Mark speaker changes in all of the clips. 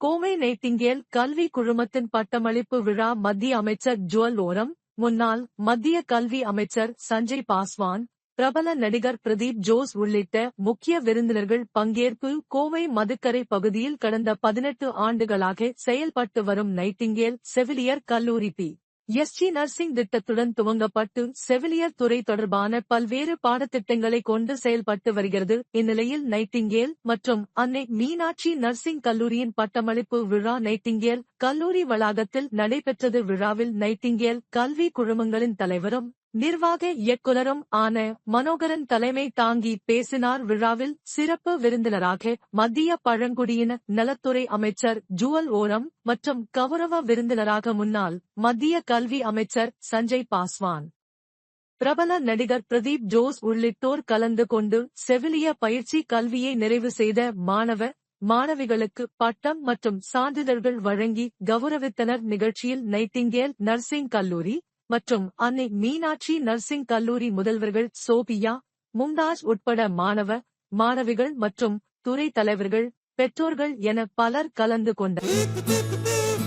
Speaker 1: Nightingale கல்வி குழுமத்தின் பட்டமளிப்பு விழா மத்திய அமைச்சர் ஜுவல் ஓரம் முன்னாள் மத்திய கல்வி அமைச்சர் சஞ்சய் பாஸ்வான் பிரபல நடிகர் பிரதீப் ஜோஸ் உள்ளிட்ட முக்கிய விருந்தினர்கள் பங்கேற்பு கோவை மதுக்கரை பகுதியில் கடந்த பதினெட்டு ஆண்டுகளாக செயல்பட்டு வரும் நைட்டிங்கேல் செவிலியர் கல்லூரி பி. எஸ்ஜி நர்சிங் திட்டத்துடன் துவங்கப்பட்டு செவிலியர் துறை தொடர்பான பல்வேறு பாடத்திட்டங்களை கொண்டு செயல்பட்டு வருகிறது. இந்நிலையில் நைட்டிங்கேல் மற்றும் அன்னை மீனாட்சி நர்சிங் கல்லூரியின் பட்டமளிப்பு விழா நைட்டிங்கேல் கல்லூரி வளாகத்தில் நடைபெற்றது. விழாவில் நைட்டிங்கேல் கல்வி குழுமங்களின் தலைவரும் நிர்வாக இயக்குனரும் ஆன மனோகரன் தலைமை தாங்கி பேசினார் விழாவில் சிறப்பு விருந்தினராக மத்திய பழங்குடியின நலத்துறை அமைச்சர் ஜுவல் ஓரம் மற்றும் கௌரவ விருந்தினராக முன்னாள் மத்திய கல்வி அமைச்சர் சஞ்சய் பாஸ்வான். பிரபல நடிகர் பிரதீப் ஜோஸ் உள்ளிட்டோர் கலந்து கொண்டு செவிலிய பயிற்சி கல்வியை நிறைவு செய்த மாணவ மாணவிகளுக்கு பட்டம் மற்றும் சான்றிதழ்கள் வழங்கி கௌரவித்தனர். நிகழ்ச்சியில் நைட்டிங்கேல் நர்சிங் கல்லூரி மற்றும் அன்னை மீனாட்சி நர்சிங் கல்லூரி முதல்வர்கள் சோபியா மும்தாஜ் உட்பட மாணவ மாணவிகள் மற்றும் துறை தலைவர்கள் பெற்றோர்கள் என பலர் கலந்து கொண்டனர்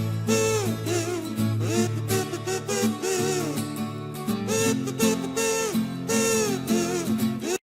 Speaker 1: Thank you.